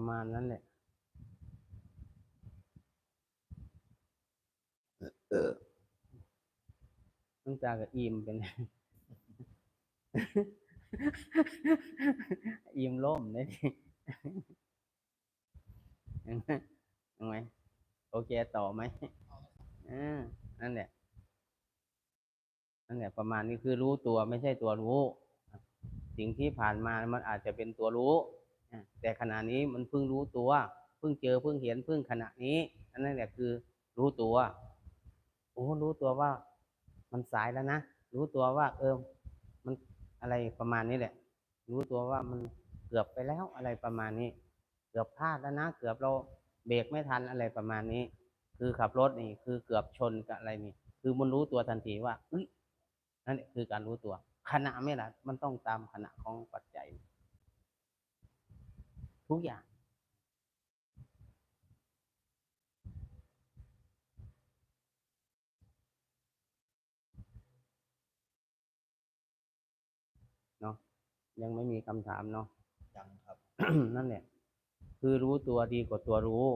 ประมาณนั้นแหละต้องจากกับอิมเป็นอิมล่มได้ดิยังไงยังไงโอเคต่อไหมอ่านั่นแหละนั่นแหละประมาณนี้คือรู้ตัวไม่ใช่ตัวรู้ สิ่งที่ผ่านมามันอาจจะเป็นตัวรู้อะ แต่ขณะนี้มันเพิ่งรู้ตัว เพิ่งเจอเพิ่งเห็นเพิ่งขณะนี้อันนั่นแหละคือรู้ตัวโอ้รู้ตัวว่า มันสายแล้วนะรู้ตัวว่า เออมันอะไรประมาณนี้แหละ รู้ตัวว่ามันเกือบไปแล้วอะไรประมาณนี้ เกือบพลาดแล้วนะเกือบเราเบรกไม่ทันอะไรประมาณนี้ คือขับรถนี่คือเกือบชนกับอะไรนี่ คือมันรู้ตัวทันทีว่าอ้ยนั่นคือการรู้ตัว ขณะไม่ละมันต้องตามขณะของปัจจัย ทุกอย่าง เนาะยังไม่มีคำถามเนาะยังครับ นั่นแหละ คือรู้ตัวดีกว่าตัวรู้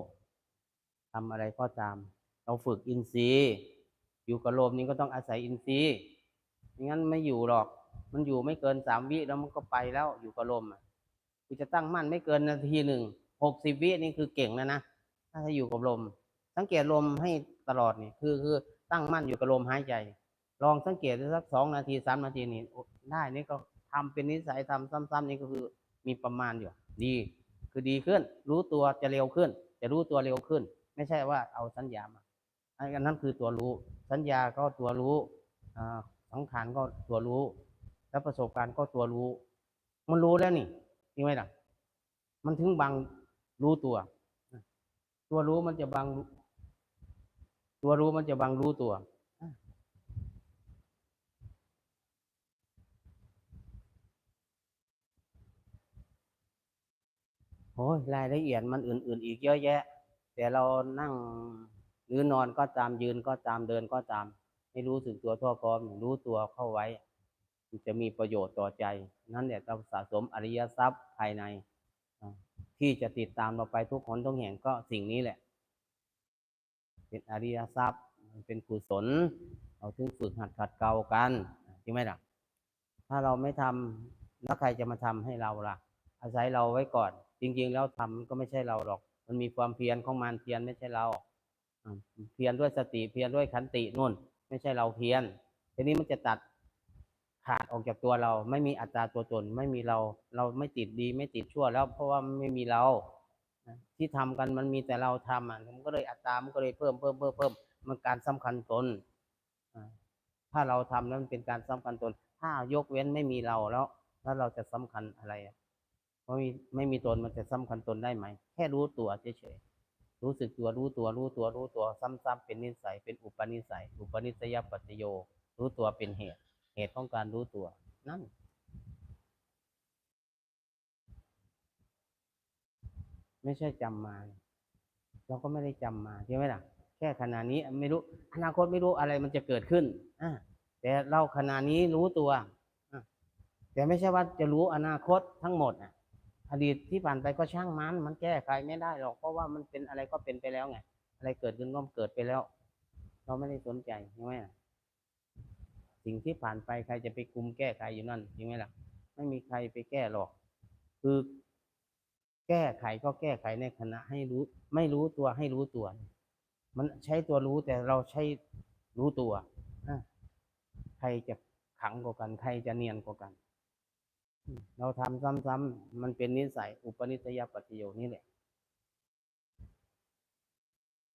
ทำอะไรก็ตาม เราฝึกอินทรีย์อยู่กับลมนี้ก็ต้องอาศัยอินทรีย์ไม่งั้นไม่อยู่หรอก มันอยู่ไม่เกินสามวิแล้วมันก็ไปแล้วอยู่กับลมอะ คือจะตั้งมั่นไม่เกินนาทีหนึ่งหกสิบวินี่คือเก่งแล้วนะถ้าจะอยู่กับลม สังเกตลมให้ตลอดนี่คือคือตั้งมั่นอยู่กับลมหายใจ ลองสังเกตสักสองนาทีสามนาทีนี่ได้นี่ก็ทำเป็นนิสัยทำซ้ำๆนี่ก็คือมีประมาณอยู่ ดี คือดีขึ้น รู้ตัวจะเร็วขึ้น จะรู้ตัวเร็วขึ้น ไม่ใช่ว่าเอาสัญญามาอันนั้นคือตัวรู้ สัญญาก็ตัวรู้อ่าสังขารก็ตัวรู้ แล้วประสบการณ์ก็ตัวรู้ มันรู้แล้วนี่ จริงไหมล่ะ มันถึงบังรู้ตัว ตัวรู้มันจะบัง ตัวรู้มันจะบังรู้ตัว โอ้ยรายละเอียดมันอื่น ๆ อีกเยอะแยะ แต่เรานั่งหรือนอนก็ตามยืนก็ตามเดินก็ตาม ให้รู้สึกตัวทั่วพร้อมรู้ตัวเข้าไว้ จะมีประโยชน์ต่อใจ นั่นแหละเราสะสมอริยทรัพย์ภายใน ที่จะติดตามเราไปทุกคนทุกแห่งก็สิ่งนี้แหละ เป็นอริยทรัพย์มันเป็นกุศลเราถึงฝึกหัดขัดเกลากันจริงไหมล่ะ ถ้าเราไม่ทำแล้วใครจะมาทำให้เราล่ะ อาศัยเราไว้ก่อน จริง ๆ แล้วทำก็ไม่ใช่เราหรอก มันมีความเพียรของมันเพียรไม่ใช่เราเพียรด้วยสติเพียรด้วยขันตินู่น ไม่ใช่เราเพียรทีนี้มันจะตัด ขาดออกจากตัวเรา ไม่มีอัตราตัวตน ไม่มีเรา เราไม่ติดดี ไม่ติดชั่วแล้ว เพราะว่าไม่มีเราที่ทำกันมันมีแต่เราทำอะมันก็เลยอัตรามันก็เลยเพิ่มเพิ่มเพิ่มเพิ่มมันการสำคัญตนถ้าเราทำแล้วมันเป็นการสำคัญตน ถ้ายกเว้นไม่มีเราแล้วแล้วเราจะสำคัญอะไรอะเพราะมีไม่มีตนมันจะสำคัญตนได้ไหม แค่รู้ตัวเฉยๆรู้สึกตัวรู้ตัวรู้ตัวรู้ตัวซ้ำๆเป็นนิสัยเป็นอุปนิสัย อุปนิสัยปัจโย รู้ตัวเป็นเหตุ เหตุของการรู้ตัวนั่น ไม่ใช่จำมา เราก็ไม่ได้จำมาใช่ไหมล่ะ แค่ขณะนี้ไม่รู้ อนาคตไม่รู้อะไรมันจะเกิดขึ้นอ่าแต่เราขณะนี้รู้ตัวแต่ไม่ใช่ว่าจะรู้อนาคตทั้งหมดอะอดีตที่ผ่านไปก็ช่างมัน มันแก้ไขไม่ได้หรอก เพราะว่ามันเป็นอะไรก็เป็นไปแล้วไง อะไรเกิดขึ้นก็เกิดไปแล้ว เราไม่ได้สนใจใช่ไหมล่ะ สิ่งที่ผ่านไปใครจะไปคุมแก้ไขอยู่นั่นใช่ไหมล่ะ ไม่มีใครไปแก้หรอก คือแก้ไขก็แก้ไขในขณะให้รู้ ไม่รู้ตัวให้รู้ตัว มันใช้ตัวรู้แต่เราใช้รู้ตัวใครจะขังกว่ากัน ใครจะเนียนกว่ากัน เราทำซ้ำๆมันเป็นนิสัยอุปนิสัยปัจจโยนี่แหละ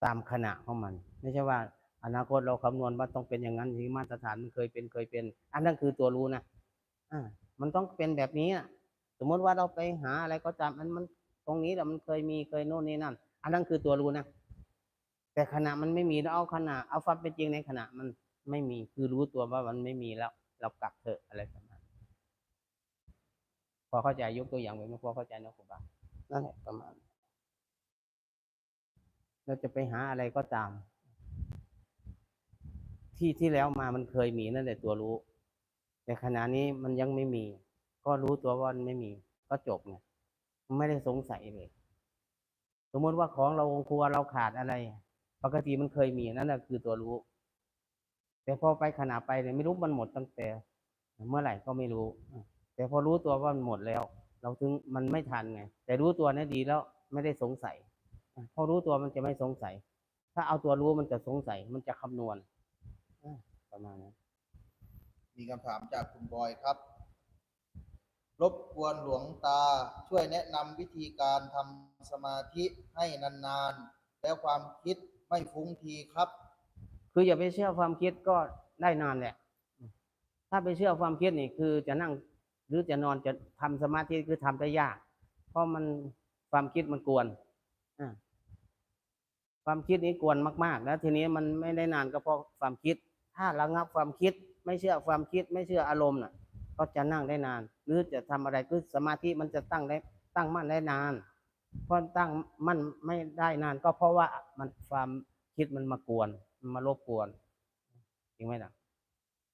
ตามขณะของมัน ไม่ใช่ว่า อนาคตเราคำนวณว่าต้องเป็นอย่างนั้นที่มาตรฐานมันเคยเป็นเคยเป็น อันนั้นคือตัวรู้นะอ่ามันต้องเป็นแบบนี้อะสมมติว่าเราไปหาอะไรก็ตามมันมันตรงนี้แหละมันเคยมีเคยโน่นนี่นั่น อันนั้นคือตัวรู้นะแต่ขณะมันไม่มีแล้วเอาขณะเอาความเป็นจริงในขณะมันไม่มีคือรู้ตัวว่ามันไม่มีแล้ว เรากลับเถอะอะไรประมาณพอเข้าใจยกตัวอย่างไว้ไหมพอเข้าใจนะครูบานั่นแหละประมาณเราจะไปหาอะไรก็ตาม ที่ที่แล้วมามันเคยมีนั่นแหละตัวรู้ แต่ขณะนี้มันยังไม่มี ก็รู้ตัวว่ามันไม่มี ก็จบไงไม่ได้สงสัยเลย สมมติว่าของเราครัวเราขาดอะไร ปกติมันเคยมีนั่นแหละคือตัวรู้ แต่พอไปขณะไปเนี่ยไม่รู้มันหมดตั้งแต่ เมื่อไหร่ก็ไม่รู้ แต่พอรู้ตัวว่ามันหมดแล้ว เราถึงมันไม่ทันไง แต่รู้ตัวนี่ดีแล้วไม่ได้สงสัย พอรู้ตัวมันจะไม่สงสัย ถ้าเอาตัวรู้มันจะสงสัย มันจะคำนวณ ประมาณนั้นมีคำถามจากคุณบอยครับ รบกวนหลวงตาช่วยแนะนำวิธีการทำสมาธิให้นานๆ แล้วความคิดไม่ฟุ้งทีครับ คืออย่าไปเชื่อความคิดก็ได้นานแหละ ถ้าไปเชื่อความคิดนี่คือจะนั่งหรือจะนอนจะทำสมาธิคือทำได้ยาก เพราะมันความคิดมันกวนอ่าความคิดนี้กวนมาก ๆ แล้วทีนี้มันไม่ได้นานก็เพราะความคิด ถ้าระงับความคิดไม่เชื่อความคิดไม่เชื่ออารมณ์น่ะ ก็จะนั่งได้นาน หรือจะทำอะไรคือสมาธิมันจะตั้งได้ตั้งมั่นได้นานเพราะตั้งมั่นไม่ได้นาน ก็เพราะว่ามันความคิดมันมากวนมันมารบกวนจริงไหมล่ะ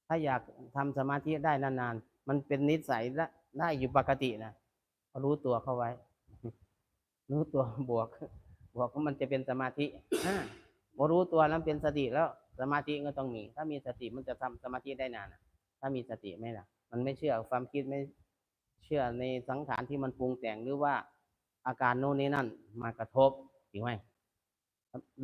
ถ้าอยากทำสมาธิได้นานๆมันเป็นนิสัยและได้อยู่ปกตินะรู้ตัวเข้าไว้ รู้ตัวบวก บวกก็มันจะเป็นสมาธิอ่าพอรู้ตัวแล้วเป็นสติแล้ว สมาธิก็ต้องมี ถ้ามีสติมันจะทำสมาธิได้นานถ้ามีสติไหมล่ะ มันไม่เชื่อความคิดไม่เชื่อในสังขารที่มันปรุงแต่งหรือว่าอาการโน่นนี่นั่นมากระทบจริงไหม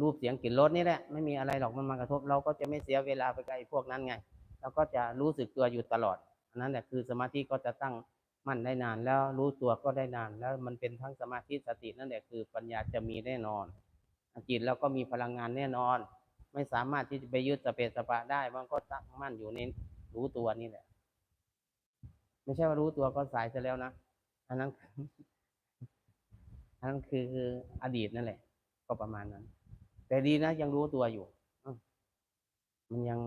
รูปเสียงกลิ่นรสนี่แหละไม่มีอะไรหรอกมันมากระทบ เราก็จะไม่เสียเวลาไปกับไอ้พวกนั้นไงเราก็จะรู้สึกตัวอยู่ตลอดอันนั้นแหละคือสมาธิก็จะตั้งมั่นได้นาน แล้วรู้ตัวก็ได้นาน แล้วมันเป็นทั้งสมาธิสตินั่นแหละคือปัญญาจะมีแน่นอนจิตเราก็มีพลังงานแน่นอน ไม่สามารถที่จะไปยึดสเปสสปะได้มันก็ตั้งมั่นอยู่ในรู้ตัวนี่แหละ ไม่ใช่ว่ารู้ตัวก็สายซะแล้วนะอันนั้นอันนั้นคืออดีตนั่นแหละ ก็ประมาณนั้น แต่ดีนะยังรู้ตัวอยู่มมันยัง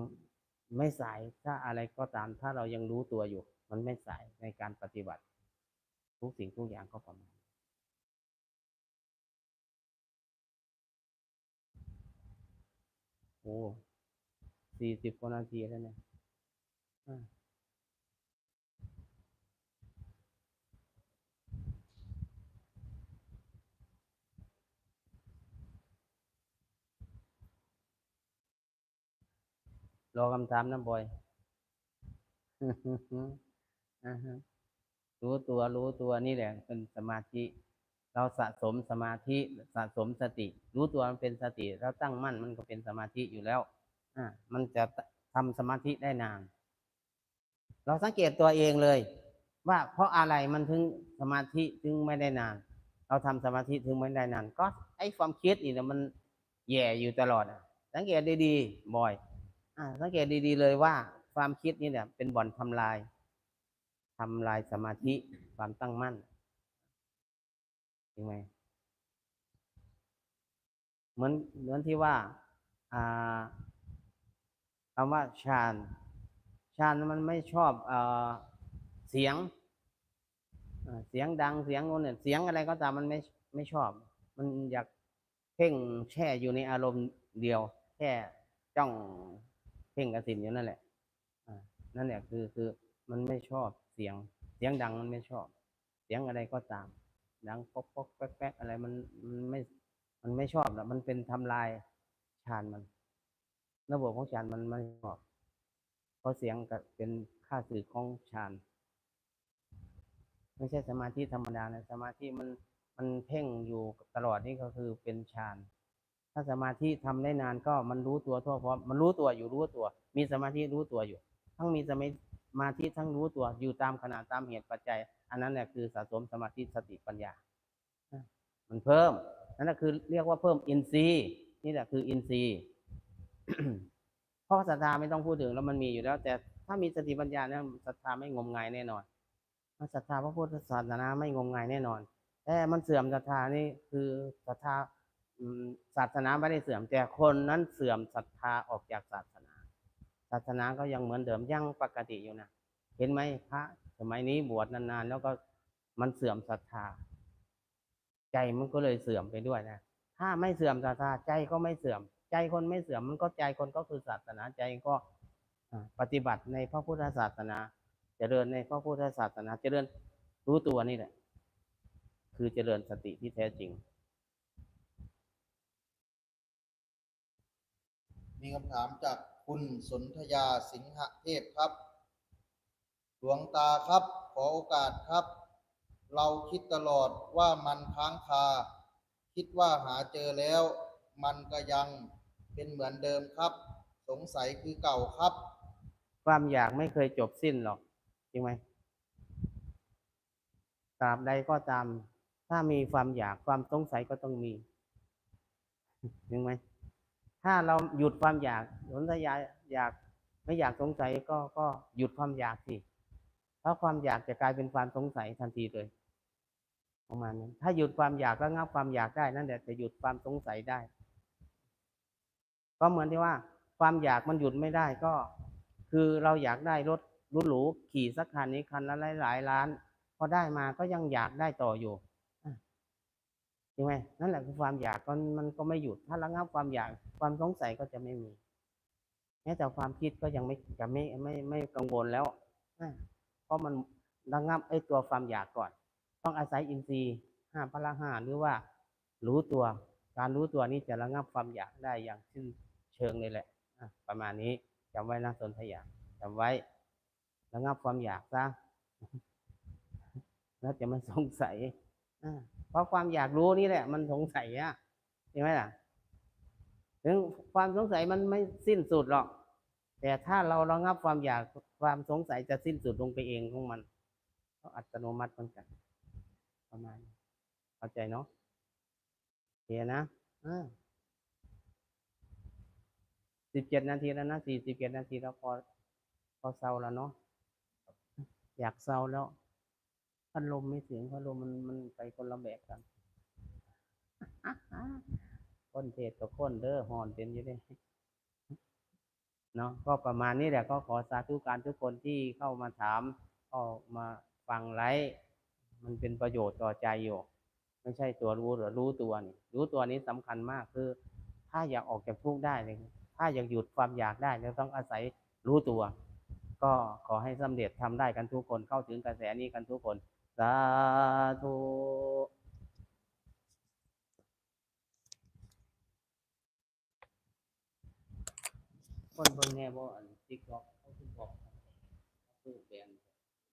ไม่สายถ้าอะไรก็ตาม ถ้าเรายังรู้ตัวอยู่ มันไม่สายในการปฏิบัติ ทุกสิ่งทุกอย่างก็ประมาณ โอ้สี่สิบกว่านาทีแล้วเนี่ยรอคำถามนะบอย รู้ตัวรู้ตัวนี่แหละเป็นสมาธิ เราสะสมสมาธิสะสมสติ รู้ตัวมันเป็นสติเราตั้งมั่นมันก็เป็นสมาธิอยู่แล้วอ่ามันจะทำสมาธิได้นาน เราสังเกตตัวเองเลย ว่าเพราะอะไรมันถึงสมาธิถึงไม่ได้นาน เราทำสมาธิถึงไม่ได้นาน ก็ไอ้ความคิดนี่นะมันแย่อยู่ตลอดอะสังเกตดีๆบ่อยอ่าสังเกตดีๆเลยว่าความคิดนี่เนี่ยเป็นบ่อนทำลายทำลายสมาธิความตั้งมั่น จริงไหมเหมือนเหมือนที่ว่าอ่าคำว่าฌานฌานมันไม่ชอบเอเสียงเเสียงดังเสียงโน้นเนี่ยเสียงอะไรก็ตามมันไม่ไม่ชอบ มันอยากเพ่งแช่อยู่ในอารมณ์เดียว แค่จ้องเพ่งกระสินอยู่นั่นแหละนั่นแหละคือคือมันไม่ชอบเสียง เสียงดังมันไม่ชอบ เสียงอะไรก็ตาม ดังป๊อกป๊อกแป๊กแป๊กอะไรมันมันไม่มันไม่ชอบแล้วมันเป็นทำลายฌานมัน ระบบของฌานมันไม่ชอบเพราะเสียงก็เป็นค่าสื่อของฌานไม่ใช่สมาธิธรรมดานะสมาธิมันมันเพ่งอยู่ตลอดนี่ก็คือเป็นฌานถ้าสมาธิทำได้นานก็มันรู้ตัวทั่วพร้อมมันรู้ตัวอยู่รู้ตัว มีสมาธิรู้ตัวอยู่ ทั้งมีสมาธิทั้งรู้ตัวอยู่ตามขนาดตามเหตุปัจจัย อันนั้นแหละคือสะสมสมาธิสติปัญญา มันเพิ่ม นั่นก็คือเรียกว่าเพิ่มอินทรีย์นี่แหละคืออินทรีย์เพราะศรัทธาไม่ต้องพูดถึงแล้วมันมีอยู่แล้ว แต่ถ้ามีสติปัญญาเนี่ยศรัทธาไม่งมงายแน่นอนศรัทธาพระพุทธศาสนาไม่งมงายแน่นอน แต่มันเสื่อมศรัทธานี่คือศรัทธาศาสนาไม่ได้เสื่อมแต่คนนั้นเสื่อมศรัทธาออกจากศาสนา ศาสนาก็ยังเหมือนเดิมยังปกติอยู่นะเห็นไหมพระ สมัยนี้บวชนานๆ แล้วก็มันเสื่อมศรัทธา ใจมันก็เลยเสื่อมไปด้วยนะ ถ้าไม่เสื่อมศรัทธาใจก็ไม่เสื่อม ใจคนไม่เสื่อมมันก็ใจคนก็คือศาสนาใจก็ปฏิบัติในพระพุทธศาสนาจเจริญในพระพุทธศาสนาจเจริญรู้ตัวนี่แหละ คือจเจริญสติที่แท้จริง มีคำถามจากคุณสนธยาสิงหเทพครับ ลวงตาครับ ขอโอกาสครับ เราคิดตลอดว่ามันค้างคา คิดว่าหาเจอแล้ว มันก็ยังเป็นเหมือนเดิมครับ สงสัยคือเก่าครับ ความอยากไม่เคยจบสิ้นหรอก จริงไหมตราบใดก็ตาม ถ้ามีความอยากความสงสัยก็ต้องมีจริงไหมถ้าเราหยุดความอยากสนธยาอยากไม่อยากสงสัยก็ก็หยุดความอยากสิ เพราะความอยากจะกลายเป็นความสงสัยทันทีเลยประมาณนั้นถ้าหยุดความอยากระงับความอยากได้นั่นแหละจะหยุดความสงสัยได้ ก็เหมือนที่ว่า ความอยากมันหยุดไม่ได้ก็ คือเราอยากได้รถหรูขี่สักคันนี้คันละหลายๆล้าน พอได้มาก็ยังอยากได้ต่ออยู่อ่ไหมนั่นแหละคือความอยากมันมันก็ไม่หยุด ถ้าระงับความอยากความสงสัยก็จะไม่มีแม้แต่ความคิดก็ยังไม่จะไม่ไม่ไม่กังวลแล้วอ เพราะมันระงับไอ้ตัวความอยากก่อน ต้องอาศัยอินทรีย์ห้าพละห้าหรือว่ารู้ตัว การรู้ตัวนี้จะระงับความอยากได้อย่างสิ้นเชิงเลยแหละประมาณนี้จำไว้นะสนธยาจำไว้ระงับความอยากซะแล้วจะมันสงสัยเพราะความอยากรู้นี่แหละ มันสงสัยอะใช่ไหมล่ะ ถึงความสงสัยมันไม่สิ้นสุดหรอก แต่ถ้าเราระงับความอยากความสงสัยจะสิ้นสุดลงไปเองของมันก็อัตโนมัติเหมือนกัน ประมาณเข้าใจเนาะโอเคนะสิบเจ็ดนาทีแล้วนะสี่สิบเจ็ดนาทีแล้วพอพอเศร้าแล้วเนาะอยากเศร้าแล้วพัดลมไม่เสียงพัดลมมันมันไปคนละแบบกัน คนเทศกับคนเด้อหอนเป็นอยู่เด้ เนาะก็ประมาณนี้แหละก็ขอสาธุการทุกคนที่เข้ามาถามก็มาฟังไลฟ์มันเป็นประโยชน์ต่อใจอยู่ ไม่ใช่ตัวรู้หรือรู้ตัวนี่รู้ตัวนี้สำคัญมากคือ ถ้าอยากออกจากทุกข์ได้เลยถ้าอยากหยุดความอยากได้เราต้องอาศัยรู้ตัว ก็ขอให้สำเร็จทำได้กันทุกคนเข้าถึงกระแสนี้กันทุกคนสาธุ คนเบิ่งแน่บ่อันติ๊